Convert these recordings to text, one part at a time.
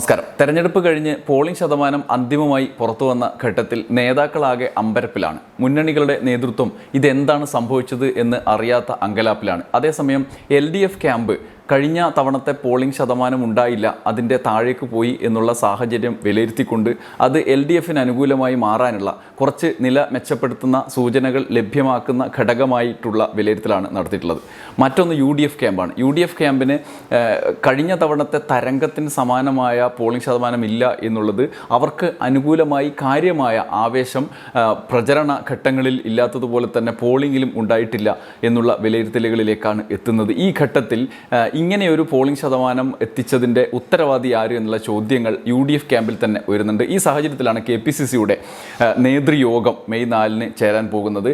നമസ്കാരം. തെരഞ്ഞെടുപ്പ് കഴിഞ്ഞ് പോളിംഗ് ശതമാനം അന്തിമമായി പുറത്തു വന്ന ഘട്ടത്തിൽ നേതാക്കളാകെ അമ്പരപ്പിലാണ്. മുന്നണികളുടെ നേതൃത്വം ഇതെന്താണ് സംഭവിച്ചത് എന്ന് അറിയാത്ത അങ്കലാപ്പിലാണ്. അതേസമയം എൽ ക്യാമ്പ് കഴിഞ്ഞ തവണത്തെ പോളിംഗ് ശതമാനം ഉണ്ടായില്ല. അതിന്റെ താഴേക്ക് പോയി എന്നുള്ള സാഹചര്യം വിലയിരുത്തിക്കൊണ്ട് അത് എൽ ഡി എഫിന് അനുകൂലമായി മാറാനുള്ള കുറച്ച് നില മെച്ചപ്പെടുത്തുന്ന സൂചനകൾ ലഭ്യമാക്കുന്ന ഘടകമായിട്ടുള്ള വിലയിരുത്തലാണ് നടത്തിയിട്ടുള്ളത്. മറ്റൊന്ന് യു ഡി എഫ് ക്യാമ്പാണ്. യു ഡി എഫ് ക്യാമ്പിന് കഴിഞ്ഞ തവണത്തെ തരംഗത്തിന് സമാനമായ പോളിംഗ് ശതമാനം ഇല്ല എന്നുള്ളത് അവർക്ക് അനുകൂലമായി കാര്യമായ ആവേശം പ്രചരണ ഘട്ടങ്ങളിൽ ഇല്ലാത്തതുപോലെ തന്നെ പോളിംഗിലും ഉണ്ടായിട്ടില്ല എന്നുള്ള വിലയിരുത്തലുകളിലേക്കാണ് എത്തുന്നത്. ഈ ഘട്ടത്തിൽ ഇങ്ങനെ ഒരു പോളിംഗ് ശതമാനം എത്തിച്ചതിന്റെ ഉത്തരവാദി ആര് എന്നുള്ള ചോദ്യങ്ങൾ യു ഡി എഫ് ക്യാമ്പിൽ തന്നെ വരുന്നുണ്ട് ഈ സാഹചര്യത്തിലാണ് കെ പി സി സിയുടെ നേതൃയോഗം മെയ് നാലിന് ചേരാൻ പോകുന്നത്.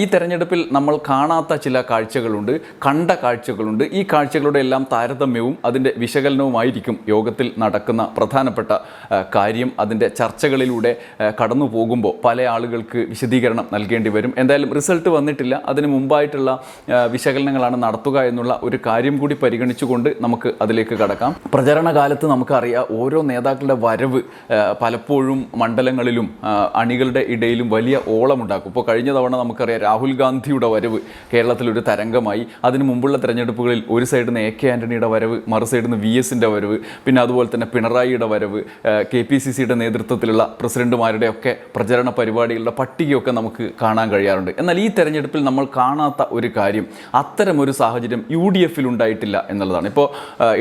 ഈ തെരഞ്ഞെടുപ്പിൽ നമ്മൾ കാണാത്ത ചില കാഴ്ചകളുണ്ട് കണ്ട കാഴ്ചകളുണ്ട്. ഈ കാഴ്ചകളുടെ എല്ലാം താരതമ്യവും അതിന്റെ വിശകലനവുമായിരിക്കും യോഗത്തിൽ നടക്കുന്ന പ്രധാനപ്പെട്ട കാര്യം. അതിന്റെ ചർച്ചകളിലൂടെ കടന്നു പോകുമ്പോൾ പല ആളുകൾക്ക് വിശദീകരണം നൽകേണ്ടി വരും. എന്തായാലും റിസൾട്ട് വന്നിട്ടില്ല. അതിന് മുമ്പായിട്ടുള്ള വിശകലനങ്ങളാണ് നടത്തുക എന്നുള്ള ഒരു കാര്യം കൂടി പരിഗണിച്ചുകൊണ്ട് നമുക്ക് അതിലേക്ക് കടക്കാം. പ്രചരണ കാലത്ത് നമുക്കറിയാം ഓരോ നേതാക്കളുടെ വരവ് പലപ്പോഴും മണ്ഡലങ്ങളിലും അണികളുടെ ഇടയിലും വലിയ ഓളമുണ്ടാക്കും. ഇപ്പോൾ കഴിഞ്ഞ തവണ നമുക്കറിയാം രാഹുൽ ഗാന്ധിയുടെ വരവ് കേരളത്തിലൊരു തരംഗമായി. അതിന് മുമ്പുള്ള തെരഞ്ഞെടുപ്പുകളിൽ ഒരു സൈഡിൽ നിന്ന് എ കെ ആന്റണിയുടെ വരവ് മറു സൈഡിൽ നിന്ന് വി എസിന്റെ വരവ് പിന്നെ അതുപോലെ തന്നെ പിണറായിയുടെ വരവ് കെ പി സി സിയുടെ നേതൃത്വത്തിലുള്ള പ്രസിഡന്റുമാരുടെ ഒക്കെ പ്രചരണ പരിപാടികളുടെ പട്ടികയൊക്കെ നമുക്ക് കാണാൻ കഴിയാറുണ്ട്. എന്നാൽ ഈ തെരഞ്ഞെടുപ്പിൽ നമ്മൾ കാണാത്ത ഒരു കാര്യം അത്തരമൊരു സാഹചര്യം യു ഡി എഫിൽ ഉണ്ടായിട്ടില്ല എന്നുള്ളതാണ്. ഇപ്പോൾ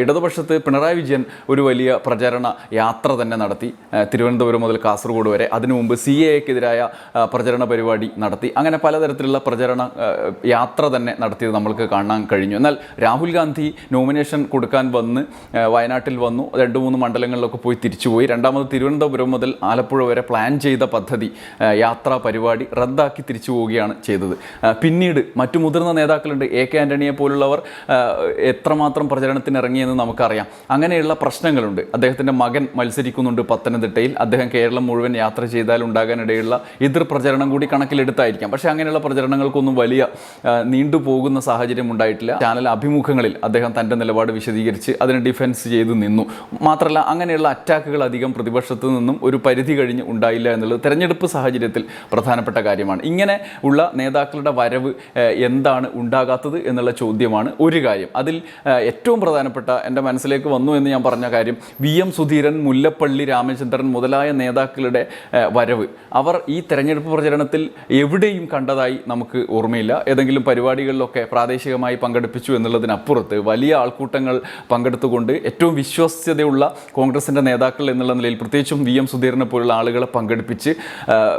ഇടതുപക്ഷത്ത് പിണറായി വിജയൻ ഒരു വലിയ പ്രചരണ യാത്ര തന്നെ നടത്തി. തിരുവനന്തപുരം മുതൽ കാസർഗോഡ് വരെ അതിനു മുമ്പ് സി എക്കെതിരായ പ്രചരണ പരിപാടി നടത്തി. അങ്ങനെ പലതരത്തിലുള്ള പ്രചരണ യാത്ര തന്നെ നടത്തിയത് നമ്മൾക്ക് കാണാൻ കഴിഞ്ഞു. എന്നാൽ രാഹുൽ ഗാന്ധി നോമിനേഷൻ കൊടുക്കാൻ വന്ന് വയനാട്ടിൽ വന്നു. രണ്ട് മൂന്ന് മണ്ഡലങ്ങളിലൊക്കെ പോയി തിരിച്ചുപോയി. രണ്ടാമത് തിരുവനന്തപുരം മുതൽ ആലപ്പുഴ വരെ പ്ലാൻ ചെയ്ത പദ്ധതി യാത്രാ പരിപാടി റദ്ദാക്കി തിരിച്ചു പോവുകയാണ് ചെയ്തത്. പിന്നീട് മറ്റു മുതിർന്ന നേതാക്കളുണ്ട്. എ കെ ആന്റണിയെ പോലുള്ളവർ ആ, എത്രമാത്രം പ്രചരണത്തിന് ഇറങ്ങിയെന്ന് നമുക്കറിയാം. അങ്ങനെയുള്ള പ്രശ്നങ്ങളുണ്ട്. അദ്ദേഹത്തിന്റെ മകൻ മത്സരിക്കുന്നുണ്ട് പത്തനംതിട്ടയിൽ. അദ്ദേഹം കേരളം മുഴുവൻ യാത്ര ചെയ്താൽ ഉണ്ടാകാനിടയുള്ള എതിർ പ്രചരണം കൂടി കണക്കിലെടുത്തായിരിക്കാം. പക്ഷേ അങ്ങനെയുള്ള പ്രചരണങ്ങൾക്കൊന്നും വലിയ നീണ്ടുപോകുന്ന സാഹചര്യം ഉണ്ടായിട്ടില്ല. ചാനൽ അഭിമുഖങ്ങളിൽ അദ്ദേഹം തന്റെ നിലപാട് വിശദീകരിച്ച് അതിനെ ഡിഫെൻസ് ചെയ്ത് നിന്നു. മാത്രമല്ല അങ്ങനെയുള്ള അറ്റാക്കുകൾ അധികം പ്രതിപക്ഷത്ത് നിന്നും ഒരു പരിധി കഴിഞ്ഞ് ഉണ്ടായില്ല എന്നുള്ളത് തെരഞ്ഞെടുപ്പ് സാഹചര്യത്തിൽ പ്രധാനപ്പെട്ട കാര്യമാണ്. ഇങ്ങനെ ഉള്ള നേതാക്കളുടെ വരവ് എന്താണ് ഉണ്ടാകാത്തത് എന്നുള്ള ചോദ്യമാണ് ഒരു കാര്യം. അതിൽ ഏറ്റവും പ്രധാനപ്പെട്ട എന്റെ മനസ്സിലേക്ക് വന്നു എന്ന് ഞാൻ പറഞ്ഞ കാര്യം വി എം സുധീരൻ മുല്ലപ്പള്ളി രാമചന്ദ്രൻ മുതലായ നേതാക്കളുടെ വരവ്. അവർ ഈ തെരഞ്ഞെടുപ്പ് പ്രചരണത്തിൽ എവിടെയും കണ്ടതായി നമുക്ക് ഓർമ്മയില്ല. ഏതെങ്കിലും പരിപാടികളിലൊക്കെ പ്രാദേശികമായി പങ്കെടുപ്പിച്ചു എന്നുള്ളതിനപ്പുറത്ത് വലിയ ആൾക്കൂട്ടങ്ങൾ പങ്കെടുത്തുകൊണ്ട് ഏറ്റവും വിശ്വാസ്യതയുള്ള കോൺഗ്രസിന്റെ നേതാക്കൾ എന്നുള്ള നിലയിൽ പ്രത്യേകിച്ചും വി എം സുധീരനെ പോലുള്ള ആളുകളെ പങ്കെടുപ്പിച്ച്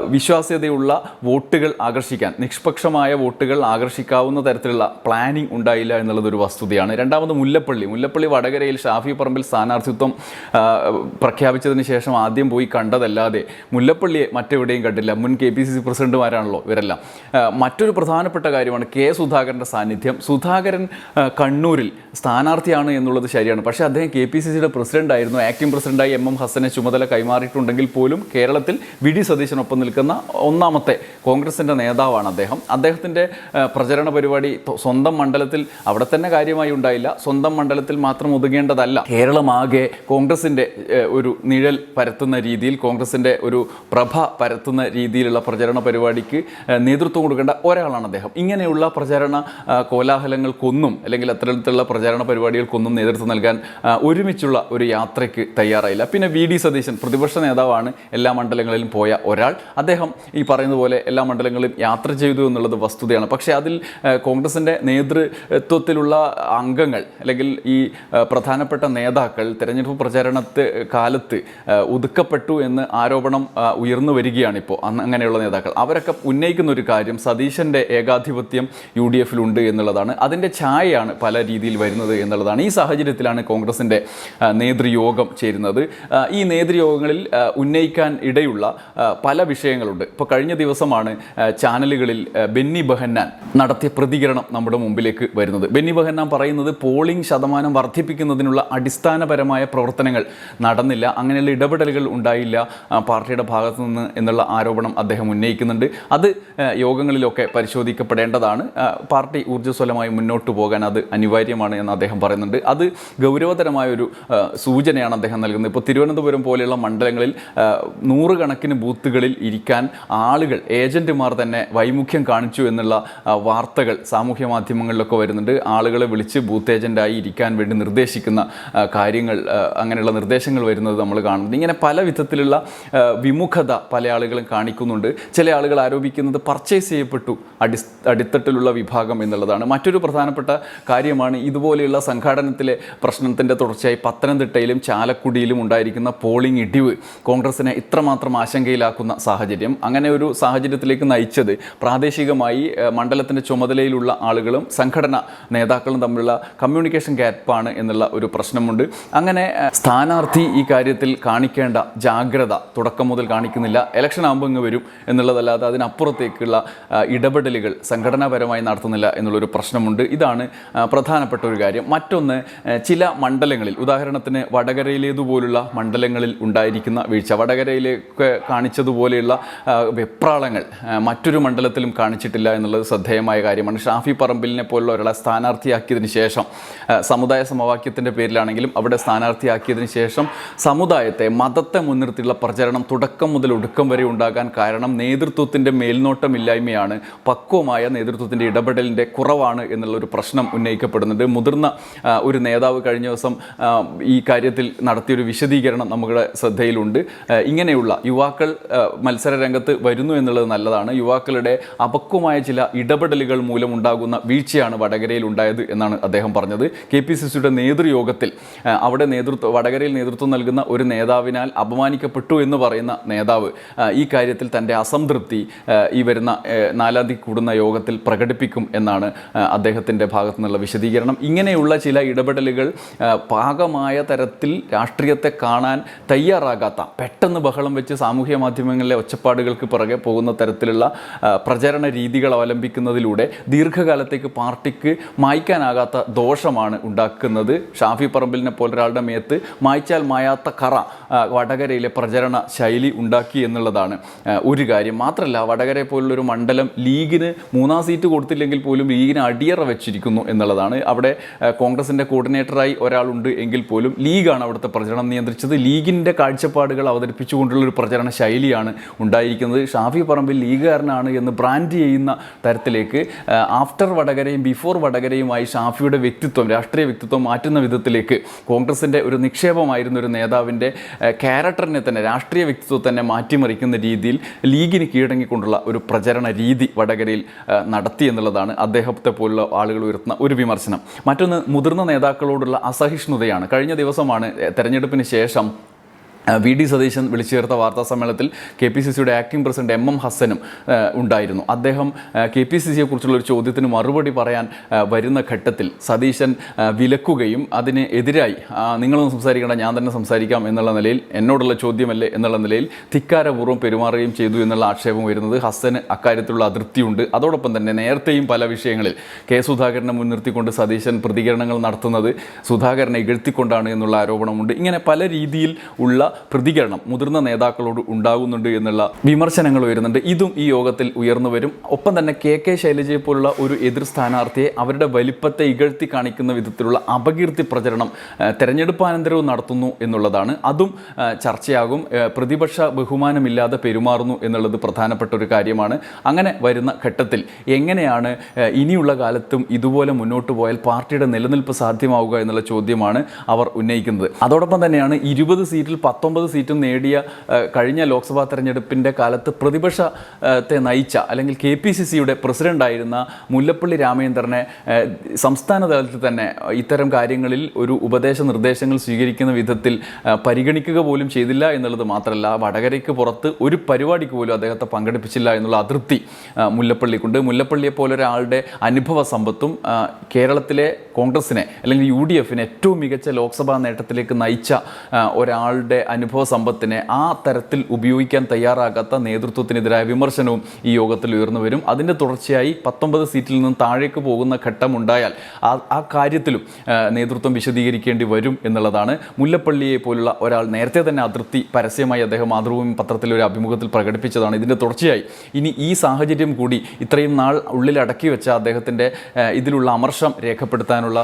വിശ്വാസ്യതയുള്ള വോട്ടുകൾ ആകർഷിക്കാൻ നിഷ്പക്ഷമായ വോട്ടുകൾ ആകർഷിക്കാവുന്ന തരത്തിലുള്ള പ്ലാനിംഗ് ഉണ്ടായില്ല എന്നുള്ളതൊരു വസ്തുതയാണ്. വസ്തുതയാണ് രണ്ടാമത് മുല്ലപ്പള്ളി. മുല്ലപ്പള്ളി വടകരയിൽ ഷാഫി പറമ്പിൽ സ്ഥാനാർത്ഥിത്വം പ്രഖ്യാപിച്ചതിന് ശേഷം ആദ്യം പോയി കണ്ടതല്ലാതെ മുല്ലപ്പള്ളിയെ മറ്റെവിടെയും കണ്ടില്ല. മുൻ കെ പി സി സി പ്രസിഡന്റുമാരാണല്ലോ ഇവരെല്ലാം. മറ്റൊരു പ്രധാനപ്പെട്ട കാര്യമാണ് കെ സുധാകരന്റെ സാന്നിധ്യം. സുധാകരൻ കണ്ണൂരിൽ സ്ഥാനാർത്ഥിയാണ് എന്നുള്ളത് ശരിയാണ്. പക്ഷേ അദ്ദേഹം കെ പി സി സിയുടെ പ്രസിഡന്റായിരുന്നു. ആക്ടിംഗ് പ്രസിഡന്റായി എം എം ഹസനെ ചുമതല കൈമാറിയിട്ടുണ്ടെങ്കിൽ പോലും കേരളത്തിൽ വി ഡി സതീശനൊപ്പം നിൽക്കുന്ന ഒന്നാമത്തെ കോൺഗ്രസിന്റെ നേതാവാണ് അദ്ദേഹം. അദ്ദേഹത്തിന്റെ പ്രചരണ പരിപാടി സ്വന്തം മണ്ഡലത്തിൽ അവിടെ തന്നെ കാര്യമായി ഉണ്ടായില്ല. സ്വന്തം മണ്ഡലത്തിൽ മാത്രം ഒതുങ്ങേണ്ടതല്ല. കേരളമാകെ കോൺഗ്രസിന്റെ ഒരു നിഴൽ പരത്തുന്ന രീതിയിൽ കോൺഗ്രസിന്റെ ഒരു പ്രഭ പരത്തുന്ന രീതിയിലുള്ള പ്രചരണ പരിപാടിക്ക് നേതൃത്വം കൊടുക്കേണ്ട ഒരാളാണ് അദ്ദേഹം. ഇങ്ങനെയുള്ള പ്രചരണ കോലാഹലങ്ങൾക്കൊന്നും അല്ലെങ്കിൽ അത്തരത്തിലുള്ള പ്രചാരണ പരിപാടികൾക്കൊന്നും നേതൃത്വം നൽകാൻ ഒരുമിച്ചുള്ള ഒരു യാത്രയ്ക്ക് തയ്യാറായില്ല. പിന്നെ വി. ഡി. സതീശൻ പ്രതിപക്ഷ നേതാവാണ് എല്ലാ മണ്ഡലങ്ങളിലും പോയ ഒരാൾ. അദ്ദേഹം ഈ പറയുന്ന പോലെ എല്ലാ മണ്ഡലങ്ങളിലും യാത്ര ചെയ്തു എന്നുള്ളത് വസ്തുതയാണ്. പക്ഷേ അതിൽ കോൺഗ്രസിന്റെ നേതൃത്വത്തിലുള്ള അംഗങ്ങൾ അല്ലെങ്കിൽ ഈ പ്രധാനപ്പെട്ട നേതാക്കൾ തെരഞ്ഞെടുപ്പ് പ്രചാരണത്തെ കാലത്ത് ഒതുക്കപ്പെട്ടു എന്ന് ആരോപണം ഉയർന്നു വരികയാണ് അന്ന് അങ്ങനെയുള്ള നേതാക്കൾ. അവരൊക്കെ ഉന്നയിക്കുന്ന ഒരു കാര്യം സതീശന്റെ ഏകാധിപത്യം യു ഡി എഫിലുണ്ട് എന്നുള്ളതാണ്. അതിന്റെ ഛായയാണ് പല രീതിയിൽ വരുന്നത് എന്നുള്ളതാണ്. ഈ സാഹചര്യത്തിലാണ് കോൺഗ്രസിന്റെ നേതൃയോഗം ചേരുന്നത്. ഈ നേതൃയോഗങ്ങളിൽ ഉന്നയിക്കാൻ ഇടയുള്ള പല വിഷയങ്ങളുണ്ട്. ഇപ്പോൾ കഴിഞ്ഞ ദിവസമാണ് ചാനലുകളിൽ ബെന്നി ബെഹന്നാൻ നടത്തിയ പ്രതികരണം നമ്മുടെ മുമ്പിലേക്ക് വരുന്നത്. ബെന്നി ബെഹന്നാൻ പറയുന്നത് പോളിംഗ് ശതമാനം വർദ്ധിപ്പിക്കുന്നതിനുള്ള അടിസ്ഥാനപരമായ പ്രവർത്തനങ്ങൾ നടന്നില്ല. അങ്ങനെയുള്ള ഇടപെടലുകൾ ഉണ്ടായില്ല പാർട്ടിയുടെ ഭാഗത്തു നിന്ന് എന്നുള്ള ആരോപണം അദ്ദേഹം ഉന്നയിക്കുന്നുണ്ട്. അത് യോഗങ്ങളിലൊക്കെ പരിശോധിക്കപ്പെടേണ്ടതാണ്. പാർട്ടി ഊർജസ്വലമായി മുന്നോട്ട് പോകാൻ അത് അനിവാര്യമാണ് എന്ന് അദ്ദേഹം പറയുന്നുണ്ട്. അത് ഗൗരവതരമായ ഒരു സൂചനയാണ് അദ്ദേഹം നൽകുന്നത്. ഇപ്പോൾ തിരുവനന്തപുരം പോലെയുള്ള മണ്ഡലങ്ങളിൽ നൂറുകണക്കിന് ബൂത്തുകളിൽ ഇരിക്കാൻ ആളുകൾ ഏജന്റുമാർ തന്നെ വൈമുഖ്യം കാണിച്ചു എന്നുള്ള വാർത്തകൾ സാമൂഹ്യ മാധ്യമങ്ങളിലൊക്കെ വരുന്നുണ്ട്. ആളുകളെ വിളിച്ച് ബൂത്ത് ഏജന്റായി ഇരിക്കാൻ വേണ്ടി നിർദ്ദേശിക്കുന്ന കാര്യങ്ങൾ അങ്ങനെയുള്ള നിർദ്ദേശങ്ങൾ വരുന്നത് നമ്മൾ കാണുന്നുണ്ട്. ഇങ്ങനെ പല വിധത്തിലുള്ള വിമുഖത പല ആളുകളും കാണിക്കുന്നുണ്ട്. ചില ആളുകൾ ആരോപിക്കുന്നത് പർച്ചേസ് ചെയ്യപ്പെട്ടു അടി അടിത്തട്ടിലുള്ള വിഭാഗം എന്നുള്ളതാണ്. മറ്റൊരു പ്രധാനപ്പെട്ട കാര്യമാണ് ഇതുപോലെയുള്ള സംഘാടനത്തിലെ പ്രശ്നത്തിന്റെ തുടർച്ചയായി പത്തനംതിട്ടയിലും ചാലക്കുടിയിലും ഉണ്ടായിരിക്കുന്ന പോളിംഗ് ഇടിവ് കോൺഗ്രസിനെ ഇത്രമാത്രം ആശങ്കയിലാക്കുന്ന സാഹചര്യം. അങ്ങനെ ഒരു സാഹചര്യത്തിലേക്ക് നയിച്ചത് പ്രാദേശികമായി മണ്ഡലത്തിന്റെ ചുമതലയിലുള്ള ആളുകളും സംഘടന നേതാക്കളും തമ്മിലുള്ള കമ്മ്യൂണിക്കേഷൻ ഗ്യാപ്പാണ് എന്നുള്ള ഒരു പ്രശ്നമുണ്ട്. അങ്ങനെ സ്ഥാനാർത്ഥി ഈ കാര്യത്തിൽ കാണിക്കേണ്ട ജാഗ്രത തുടക്കം മുതൽ കാണിക്കുന്നില്ല. ഇലക്ഷൻ ആകുമ്പോൾ ഇങ്ങ് വരും എന്നുള്ളതല്ലാതെ അതിനപ്പുറത്തേക്കുള്ള ഇടപെടലുകൾ സംഘടനാപരമായി നടത്തുന്നില്ല എന്നുള്ളൊരു പ്രശ്നമുണ്ട്. ഇതാണ് പ്രധാനപ്പെട്ട ഒരു കാര്യം. മറ്റൊന്ന് ചില മണ്ഡലങ്ങളിൽ ഉദാഹരണത്തിന് വടകരയിലേതുപോലുള്ള മണ്ഡലങ്ങളിൽ ഉണ്ടായിരിക്കുന്ന വീഴ്ച വടകരയിലേക്ക് കാണിച്ചതുപോലെയുള്ള വെപ്രാളങ്ങൾ മറ്റൊരു മണ്ഡലത്തിലും കാണിച്ചിട്ടില്ല എന്നുള്ളത് ശ്രദ്ധേയമായ കാര്യമാണ്. ഷാഫി പറമ്പിലിനെ പോലുള്ള ഒരാളെ സ്ഥാനാർത്ഥിയാക്കിയതിന് ശേഷം സമുദായ സമവാക്യത്തിന്റെ പേരിലാണെങ്കിലും അവിടെ സ്ഥാനാർത്ഥിയാക്കിയതിന് ശേഷം സമുദായത്തെ മതത്തെ മുൻനിർത്തിയുള്ള പ്രചരണം തുടക്കം മുതൽ ഒടുക്കം വരെ ഉണ്ടാകാൻ കാരണം നേതൃത്വത്തിന്റെ മേൽനോട്ടമില്ലായ്മയാണ് പക്വമായ നേതൃത്വത്തിന്റെ ഇടപെടലിന്റെ കുറവാണ് എന്നുള്ള ഒരു പ്രശ്നം ഉന്നയിക്കപ്പെടുന്നുണ്ട്. മുതിർന്ന ഒരു നേതാവ് കഴിഞ്ഞ ദിവസം ഈ കാര്യത്തിൽ നടത്തിയൊരു വിശദീകരണം നമ്മുടെ ശ്രദ്ധയിലുണ്ട്. ഇങ്ങനെയുള്ള യുവാക്കൾ മത്സര രംഗത്ത് വരുന്നു എന്നുള്ളത് നല്ലതാണ്. യുവാക്കളുടെ അപക്വമായ ചില ഇടപെടലുകൾ മൂലമുണ്ടാകുന്ന വീഴ്ചയാണ് വടകരയിൽ ഉണ്ടായത് എന്നാണ് അദ്ദേഹം പറഞ്ഞത്. കെ പി സി സിയുടെ നേതൃയോഗത്തിൽ അവിടെ നേതൃത്വം വടകരയിൽ നേതൃത്വം നൽകുന്ന ഒരു നേതാവിനാൽ അപമാനിക്കപ്പെട്ടു എന്ന് പറയുന്ന നേതാവ് ഈ കാര്യത്തിൽ തന്റെ അസംതൃപ്തി ഈ വരുന്ന നാലാം തീയതി കൂടുന്ന യോഗത്തിൽ പ്രകടിപ്പിക്കും എന്നാണ് അദ്ദേഹത്തിന്റെ ഭാഗത്തു നിന്നുള്ള വിശദീകരണം. ഇങ്ങനെയുള്ള ചില ഇടപെടലുകൾ പാകമായ തരത്തിൽ രാഷ്ട്രീയത്തെ കാണാൻ തയ്യാറാകാത്ത പെട്ടെന്ന് ബഹളം വെച്ച് സാമൂഹ്യ മാധ്യമങ്ങളിലെ ഒച്ചപ്പാടുകൾക്ക് പുറകെ പോകുന്ന തരത്തിലുള്ള പ്രചരണ രീതികൾ അവലംബിക്കുന്നതിലൂടെ ദീർഘകാലത്തേക്ക് പാർട്ടിക്ക് മായ്ക്കാനാകാത്ത ദോഷമാണ് ഉണ്ടാക്കുന്നത്. ഷാഫി പറമ്പിലിനെ പോലെ ഒരാളുടെ മേത്ത് മായ്ച്ചാൽ മായാത്ത കറ വടകരയിലെ പ്രചരണ ശൈലി ഉണ്ടാക്കി എന്നുള്ളതാണ് ഒരു കാര്യം. മാത്രമല്ല വടകര പോലുള്ളൊരു മണ്ഡലം ലീഗിന് മൂന്നാം സീറ്റ് കൊടുത്തില്ലെങ്കിൽ പോലും ലീഗിന് അടിയറ വെച്ചിരിക്കുന്നു എന്നുള്ളതാണ്. അവിടെ കോൺഗ്രസിന്റെ കോർഡിനേറ്ററായി ഒരാളുണ്ട് എങ്കിൽ പോലും ലീഗാണ് അവിടുത്തെ പ്രചരണം നിയന്ത്രിച്ചത്. ലീഗിന്റെ കാഴ്ചപ്പാടുകൾ അവതരിപ്പിച്ചുകൊണ്ടുള്ള ഒരു പ്രചരണ ശൈലിയാണ് ഉണ്ടായിരിക്കുന്നത്. ഷാഫി പറമ്പിൽ ലീഗുകാരനാണ് എന്ന് ബ്രാൻഡ് ചെയ്യുന്ന തരത്തിലേക്ക് ആഫ്റ്റർ വടകരയും ബിഫോർ വടകരയുമായി ഷാഫിയുടെ വ്യക്തിത്വം രാഷ്ട്രീയ വ്യക്തിത്വം മാറ്റുന്ന വിധത്തിലേക്ക് കോൺഗ്രസിന്റെ ഒരു നിക്ഷേപമായിരുന്ന ഒരു നേതാവിന്റെ ക്യാരക്ടറിനെ തന്നെ രാഷ്ട്രീയ വ്യക്തിത്വത്തെ തന്നെ മാറ്റിമറിക്കുന്ന രീതിയിൽ ലീഗിന് കീഴടങ്ങിക്കൊണ്ടുള്ള ഒരു പ്രചരണ രീതി വടകരയിൽ നടത്തി എന്നുള്ളതാണ് അദ്ദേഹത്തെ പോലുള്ള ആളുകൾ ഉയർത്തുന്ന ഒരു വിമർശനം. മറ്റൊന്ന് മുതിർന്ന നേതാക്കളോടുള്ള അസഹിഷ്ണുതയാണ്. കഴിഞ്ഞ ദിവസമാണ് തെരഞ്ഞെടുപ്പിന് ശേഷം വി ഡി സതീശൻ വിളിച്ചു ചേർത്ത വാർത്താ സമ്മേളനത്തിൽ കെ പി സി സിയുടെ ആക്ടിംഗ് പ്രസിഡന്റ് എം എം ഹസനും ഉണ്ടായിരുന്നു. അദ്ദേഹം കെ പി സി സിയെ കുറിച്ചുള്ള ഒരു ചോദ്യത്തിന് മറുപടി പറയാൻ വരുന്ന ഘട്ടത്തിൽ സതീശൻ വിലക്കുകയും അതിന് എതിരായി നിങ്ങളൊന്നും സംസാരിക്കണ്ട ഞാൻ തന്നെ സംസാരിക്കാം എന്നുള്ള നിലയിൽ എന്നോടുള്ള ചോദ്യമല്ലേ എന്നുള്ള നിലയിൽ ധിക്കാരപൂർവം പെരുമാറുകയും ചെയ്തു എന്നുള്ള ആക്ഷേപം വരുന്നത് ഹസന് അക്കാര്യത്തിലുള്ള അതൃപ്തിയുണ്ട്. അതോടൊപ്പം തന്നെ നേരത്തെയും പല വിഷയങ്ങളിൽ കെ സുധാകരനെ മുൻനിർത്തിക്കൊണ്ട് സതീശൻ പ്രതികരണങ്ങൾ നടത്തുന്നത് സുധാകരനെ ഇകഴ്ത്തിക്കൊണ്ടാണ് എന്നുള്ള ആരോപണമുണ്ട്. ഇങ്ങനെ പല രീതിയിൽ ഉള്ള പ്രതികരണം മുതിർന്ന നേതാക്കളോട് ഉണ്ടാകുന്നുണ്ട് എന്നുള്ള വിമർശനങ്ങൾ വരുന്നുണ്ട് ഇതും ഈ യോഗത്തിൽ ഉയർന്നു വരും. ഒപ്പം തന്നെ കെ കെ ശൈലജയെ പോലുള്ള ഒരു എതിർ സ്ഥാനാർത്ഥിയെ അവരുടെ വലിപ്പത്തെ ഇകഴ്ത്തി കാണിക്കുന്ന വിധത്തിലുള്ള അപകീർത്തി പ്രചരണം തെരഞ്ഞെടുപ്പാനന്തരവും നടത്തുന്നു എന്നുള്ളതാണ്. അതും ചർച്ചയാകും. പ്രതിപക്ഷ ബഹുമാനമില്ലാതെ പെരുമാറുന്നു എന്നുള്ളത് പ്രധാനപ്പെട്ട ഒരു കാര്യമാണ്. അങ്ങനെ വരുന്ന ഘട്ടത്തിൽ എങ്ങനെയാണ് ഇനിയുള്ള കാലത്തും ഇതുപോലെ മുന്നോട്ട് പോയാൽ പാർട്ടിയുടെ നിലനിൽപ്പ് സാധ്യമാവുക എന്നുള്ള ചോദ്യമാണ് അവർ ഉന്നയിക്കുന്നത്. അതോടൊപ്പം തന്നെയാണ് ഇരുപത് സീറ്റിൽ പത്തൊമ്പത് സീറ്റും നേടിയ കഴിഞ്ഞ ലോക്സഭാ തെരഞ്ഞെടുപ്പിന്റെ കാലത്ത് പ്രതിപക്ഷത്തെ നയിച്ച അല്ലെങ്കിൽ കെ പി സി സിയുടെ പ്രസിഡന്റായിരുന്ന മുല്ലപ്പള്ളി രാമചന്ദ്രനെ സംസ്ഥാന തലത്തിൽ തന്നെ ഇത്തരം കാര്യങ്ങളിൽ ഒരു ഉപദേശ നിർദ്ദേശങ്ങൾ സ്വീകരിക്കുന്ന വിധത്തിൽ പരിഗണിക്കുക പോലും ചെയ്തില്ല എന്നുള്ളത് മാത്രമല്ല വടകരയ്ക്ക് പുറത്ത് ഒരു പരിപാടിക്ക് പോലും അദ്ദേഹത്തെ പങ്കെടുപ്പിച്ചില്ല എന്നുള്ള അതൃപ്തി മുല്ലപ്പള്ളിക്കുണ്ട്. മുല്ലപ്പള്ളിയെ പോലെ ഒരാളുടെ അനുഭവ സമ്പത്തും കേരളത്തിലെ കോൺഗ്രസിനെ അല്ലെങ്കിൽ യു ഡി എഫിനെ ഏറ്റവും മികച്ച ലോക്സഭാ നേട്ടത്തിലേക്ക് നയിച്ച ഒരാളുടെ അനുഭവ സമ്പത്തിനെ ആ തരത്തിൽ ഉപയോഗിക്കാൻ തയ്യാറാകാത്ത നേതൃത്വത്തിനെതിരായ വിമർശനവും ഈ യോഗത്തിൽ ഉയർന്നു വരും. അതിന്റെ തുടർച്ചയായി പത്തൊമ്പത് സീറ്റിൽ നിന്ന് താഴേക്ക് പോകുന്ന ഘട്ടമുണ്ടായാൽ ആ ആ കാര്യത്തിലും നേതൃത്വം വിശദീകരിക്കേണ്ടി വരും എന്നുള്ളതാണ്. മുല്ലപ്പള്ളിയെ പോലുള്ള ഒരാൾ നേരത്തെ തന്നെ അതിർത്തി പരസ്യമായി അദ്ദേഹം മാതൃഭൂമി പത്രത്തിൽ ഒരു അഭിമുഖത്തിൽ പ്രകടിപ്പിച്ചതാണ്. ഇതിന്റെ തുടർച്ചയായി ഇനി ഈ സാഹചര്യം കൂടി ഇത്രയും നാൾ ഉള്ളിൽ അടക്കി വെച്ച അദ്ദേഹത്തിന്റെ ഇതിലുള്ള അമർഷം രേഖപ്പെടുത്താനുള്ള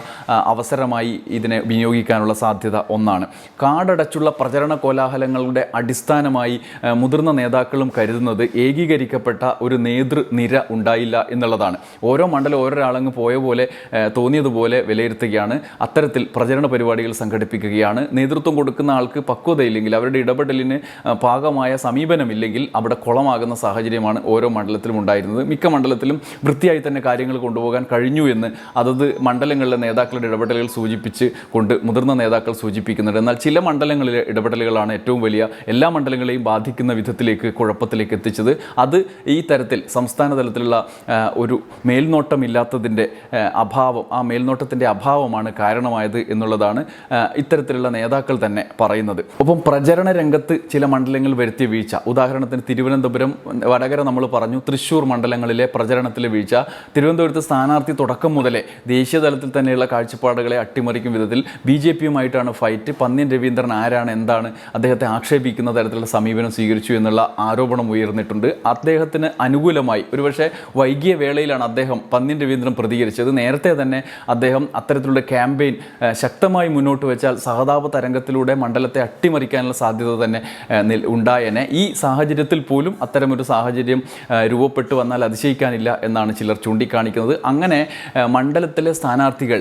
അവസരമായി ഇതിനെ വിനിയോഗിക്കാനുള്ള സാധ്യത ഒന്നാണ്. കാടടച്ചുള്ള പ്രചരണ കോലാഹലങ്ങളുടെ അടിസ്ഥാനമായി മുതിർന്ന നേതാക്കളും കരുതുന്നത് ഏകീകരിക്കപ്പെട്ട ഒരു നേതൃനിര ഉണ്ടായില്ല എന്നുള്ളതാണ്. ഓരോ മണ്ഡലം ഓരോരാളങ്ങ് പോയ പോലെ തോന്നിയതുപോലെ വിലയിരുത്തുകയാണ്. അത്തരത്തിൽ പ്രചരണ പരിപാടികൾ സംഘടിപ്പിക്കുകയാണ്. നേതൃത്വം കൊടുക്കുന്ന ആൾക്ക് പക്വതയില്ലെങ്കിൽ അവരുടെ ഇടപെടലിന് പാകമായ സമീപനമില്ലെങ്കിൽ അവിടെ കുളമാകുന്ന സാഹചര്യമാണ് ഓരോ മണ്ഡലത്തിലും ഉണ്ടായിരുന്നത്. മിക്ക മണ്ഡലത്തിലും വൃത്തിയായി തന്നെ കാര്യങ്ങൾ കൊണ്ടുപോകാൻ കഴിഞ്ഞു എന്ന് അതത് മണ്ഡലങ്ങളിലെ നേതാക്കളുടെ ഇടപെടലുകൾ സൂചിപ്പിച്ച് കൊണ്ട് മുതിർന്ന നേതാക്കൾ സൂചിപ്പിക്കുന്നുണ്ട്. എന്നാൽ ചില മണ്ഡലങ്ങളിലെ ഇടപെടലുകളാണ് ഏറ്റവും വലിയ എല്ലാ മണ്ഡലങ്ങളെയും ബാധിക്കുന്ന വിധത്തിലേക്ക് കുഴപ്പത്തിലേക്ക് എത്തിച്ചത്. അത് ഈ തരത്തിൽ സംസ്ഥാന തലത്തിലുള്ള ഒരു മേൽനോട്ടമില്ലാത്തതിന്റെ അഭാവം ആ മേൽനോട്ടത്തിന്റെ അഭാവമാണ് കാരണമായത് എന്നുള്ളതാണ് ഇത്തരത്തിലുള്ള നേതാക്കൾ തന്നെ പറയുന്നത്. ഒപ്പം പ്രചരണ രംഗത്ത് ചില മണ്ഡലങ്ങൾ വരുത്തിയ വീഴ്ച. ഉദാഹരണത്തിന് തിരുവനന്തപുരം വടകര നമ്മൾ പറഞ്ഞു തൃശ്ശൂർ മണ്ഡലങ്ങളിലെ പ്രചരണത്തിലെ വീഴ്ച. തിരുവനന്തപുരത്ത് സ്ഥാനാർത്ഥി തുടക്കം മുതലേ ദേശീയ തലത്തിൽ തന്നെയുള്ള കാഴ്ചപ്പാടുകളെ അട്ടിമറിക്കും വിധത്തിൽ ബി ജെ പിയുമായിട്ടാണ് ഫൈറ്റ്. പന്ന്യൻ രവീന്ദ്രൻ ആരാണ് എന്താണ് അദ്ദേഹത്തെ ആക്ഷേപിക്കുന്ന തരത്തിലുള്ള സമീപനം സ്വീകരിച്ചു എന്നുള്ള ആരോപണം ഉയർന്നിട്ടുണ്ട്. അദ്ദേഹത്തിന് അനുകൂലമായി ഒരുപക്ഷെ വൈകിയ വേളയിലാണ് അദ്ദേഹം പന്നിൻ രവീന്ദ്രൻ പ്രതികരിച്ചത്. നേരത്തെ തന്നെ അദ്ദേഹം അത്തരത്തിലുള്ള ക്യാമ്പയിൻ ശക്തമായി മുന്നോട്ട് വെച്ചാൽ സഹതാപ തരംഗത്തിലൂടെ മണ്ഡലത്തെ അട്ടിമറിക്കാനുള്ള സാധ്യത തന്നെ ഉണ്ടായേനെ. ഈ സാഹചര്യത്തിൽ പോലും അത്തരമൊരു സാഹചര്യം രൂപപ്പെട്ടു വന്നാൽ അതിശയിക്കാനില്ല എന്നാണ് ചിലർ ചൂണ്ടിക്കാണിക്കുന്നത്. അങ്ങനെ മണ്ഡലത്തിലെ സ്ഥാനാർത്ഥികൾ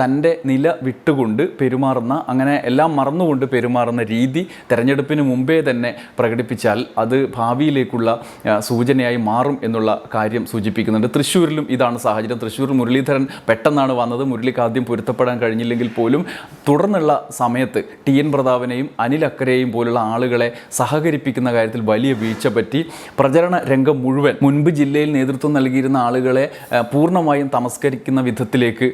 തന്റെ നില വിട്ടുകൊണ്ട് പെരുമാറുന്ന അങ്ങനെ എല്ലാം മറന്നുകൊണ്ട് പെരുമാറുന്ന രീതി തെരഞ്ഞെടുപ്പിന് മുമ്പേ തന്നെ പ്രകടിപ്പിച്ചാൽ അത് ഭാവിയിലേക്കുള്ള സൂചനയായി മാറും എന്നുള്ള കാര്യം സൂചിപ്പിക്കുന്നുണ്ട്. തൃശ്ശൂരിലും ഇതാണ് സാഹചര്യം. തൃശ്ശൂർ മുരളീധരൻ പെട്ടെന്നാണ് വന്നത്. മുരളിക്ക് ആദ്യം പൊരുത്തപ്പെടാൻ കഴിഞ്ഞില്ലെങ്കിൽ പോലും തുടർന്നുള്ള സമയത്ത് ടി എൻ പ്രതാപനെയും അനിൽ അക്കരയെയും പോലുള്ള ആളുകളെ സഹകരിപ്പിക്കുന്ന കാര്യത്തിൽ വലിയ വീഴ്ച പറ്റി പ്രചരണ രംഗം മുഴുവൻ മുൻപ് ജില്ലയിൽ നേതൃത്വം നൽകിയിരുന്ന ആളുകളെ പൂർണമായും തമസ്കരിക്കുന്ന വിധത്തിലേക്ക്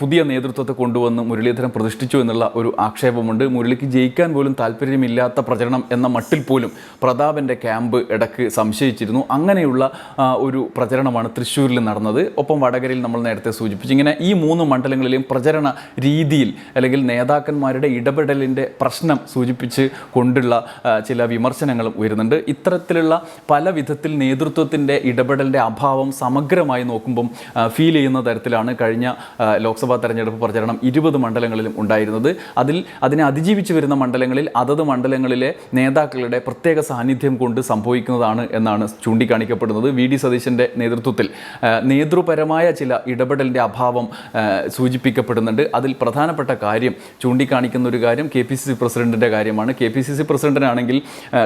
പുതിയ നേതൃത്വത്തെ കൊണ്ടുവന്ന് മുരളീധരൻ പ്രതിഷ്ഠിച്ചു എന്നുള്ള ഒരു ആക്ഷേപമുണ്ട്. മുരളിക്ക് ജയിക്കാൻ പോലും താല്പര്യമില്ലാത്ത പ്രചരണം എന്ന മട്ടിൽ പോലും പ്രതാപന്റെ ക്യാമ്പ് ഇടയ്ക്ക് സംശയിച്ചിരുന്നു. അങ്ങനെയുള്ള ഒരു പ്രചരണമാണ് തൃശ്ശൂരിൽ നടന്നത്. ഒപ്പം വടകരയിൽ നമ്മൾ നേരത്തെ സൂചിപ്പിച്ചു. ഇങ്ങനെ ഈ മൂന്ന് മണ്ഡലങ്ങളിലെയും പ്രചരണ രീതിയിൽ അല്ലെങ്കിൽ നേതാക്കന്മാരുടെ ഇടപെടലിന്റെ പ്രശ്നം സൂചിപ്പിച്ച് കൊണ്ടുള്ള ചില വിമർശനങ്ങളും ഉയരുന്നുണ്ട്. ഇത്തരത്തിലുള്ള പല വിധത്തിൽ നേതൃത്വത്തിന്റെ ഇടപെടലിന്റെ അഭാവം സമഗ്രമായി നോക്കുമ്പം ഫീൽ ചെയ്യുന്ന തരത്തിലാണ് കഴിഞ്ഞ ലോക്സഭാ തെരഞ്ഞെടുപ്പ് പ്രചരണം ഇരുപത് മണ്ഡലങ്ങളിലും ഉണ്ടായിരുന്നത്. അതിൽ അതിനെ അതിജീവിച്ച് വരുന്ന മണ്ഡലങ്ങളിൽ അതത് മണ്ഡലങ്ങളിലെ നേതാക്കളുടെ പ്രത്യേക സാന്നിധ്യം കൊണ്ട് സംഭവിക്കുന്നതാണ് എന്നാണ് ചൂണ്ടിക്കാണിക്കപ്പെടുന്നത് വി. ഡി. സതീശന്റെ നേതൃത്വത്തിൽ. നേതൃപരമായ ചില ഇടപെടലിന്റെ അഭാവം സൂചിപ്പിക്കപ്പെടുന്നുണ്ട്. അതിൽ പ്രധാനപ്പെട്ട കാര്യം ചൂണ്ടിക്കാണിക്കുന്ന ഒരു കാര്യം കെ പി സി സി പ്രസിഡന്റിന്റെ കാര്യമാണ്. കെ പി സി സി പ്രസിഡന്റിനാണെങ്കിൽ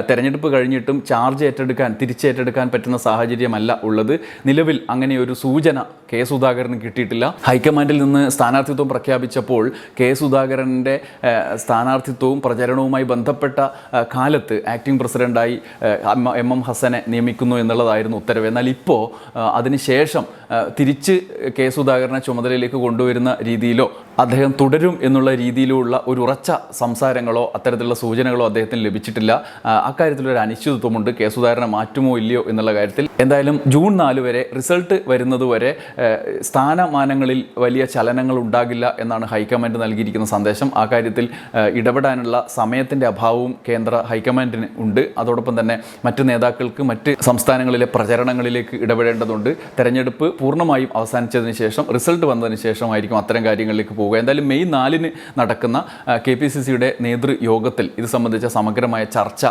തെരഞ്ഞെടുപ്പ് കഴിഞ്ഞിട്ടും ചാർജ് ഏറ്റെടുക്കാൻ തിരിച്ചേറ്റെടുക്കാൻ പറ്റുന്ന സാഹചര്യമല്ല ഉള്ളത്. നിലവിൽ അങ്ങനെ ഒരു സൂചന കെ സുധാകരന് കിട്ടിയിട്ടില്ല. ഹൈക്കമാൻഡിൽ നിന്ന് സ്ഥാനാർത്ഥിത്വം പ്രഖ്യാപിച്ചപ്പോൾ കെ സുധാകരന്റെ സ്ഥാനാർത്ഥിത്വവും സ്ഥാനാർത്ഥിത്വവും പ്രചരണവുമായി ബന്ധപ്പെട്ട കാലത്ത് ആക്ടിംഗ് പ്രസിഡന്റായി എം- എം ഹസനെ നിയമിക്കുന്നു എന്നുള്ളതായിരുന്നു ഉത്തരവ്. എന്നാൽ ഇപ്പോൾ അതിനുശേഷം തിരിച്ച് കെ സുധാകരനെ ചുമതലയിലേക്ക് കൊണ്ടുവരുന്ന രീതിയിലോ അദ്ദേഹം തുടരും എന്നുള്ള രീതിയിലുള്ള ഒരു ഉറച്ച സംസാരങ്ങളോ അത്തരത്തിലുള്ള സൂചനകളോ അദ്ദേഹത്തിന് ലഭിച്ചിട്ടില്ല. അക്കാര്യത്തിലൊരു അനിശ്ചിതത്വമുണ്ട്. കെ സുധാകരനെ മാറ്റുമോ ഇല്ലയോ എന്നുള്ള കാര്യത്തിൽ എന്തായാലും ജൂൺ നാല് വരെ റിസൾട്ട് വരുന്നതുവരെ സ്ഥാനമാനങ്ങളിൽ വലിയ ചലനങ്ങൾ ഉണ്ടാകില്ല എന്നാണ് ഹൈക്കമാൻഡ് നൽകിയിരിക്കുന്ന സന്ദേശം. ആ കാര്യത്തിൽ ഇടപെടാനുള്ള സമയത്തിന്റെ അഭാവവും കേന്ദ്ര ഹൈക്കമാൻഡിന് ഉണ്ട്. അതോടൊപ്പം തന്നെ മറ്റ് നേതാക്കൾക്ക് മറ്റ് സംസ്ഥാനങ്ങളിലെ പ്രചരണങ്ങളിലേക്ക് ഇടപെടേണ്ടതുണ്ട്. തെരഞ്ഞെടുപ്പ് പൂർണമായും അവസാനിച്ചതിന് ശേഷം റിസൾട്ട് വന്നതിന് ശേഷമായിരിക്കും അത്തരം കാര്യങ്ങളിലേക്ക് പോവുക. എന്തായാലും മെയ് നാലിന് നടക്കുന്ന കെ പി സി സിയുടെ നേതൃയോഗത്തിൽ ഇത് സംബന്ധിച്ച സമഗ്രമായ ചർച്ച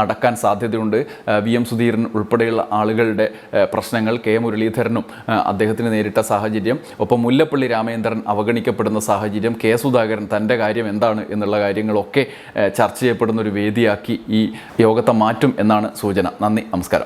നടക്കാൻ സാധ്യതയുണ്ട്. വി എം സുധീരൻ ഉൾപ്പെടെയുള്ള ആളുകളുടെ പ്രശ്നങ്ങൾ കെ മുരളീധരനും അദ്ദേഹത്തിന് നേരിട്ട സാഹചര്യം ഒപ്പം മുല്ലപ്പള്ളി രാമചന്ദ്രൻ അവഗണിക്കപ്പെടുന്ന സാഹചര്യം കെ സുധാകരൻ തന്റെ കാര്യം എന്താണ് എന്നുള്ള കാര്യങ്ങളൊക്കെ ചർച്ച ചെയ്യപ്പെടുന്ന ഒരു വേദിയാക്കി ഈ യോഗത്തെ മാറ്റും എന്നാണ് സൂചന. നന്ദി നമസ്കാരം.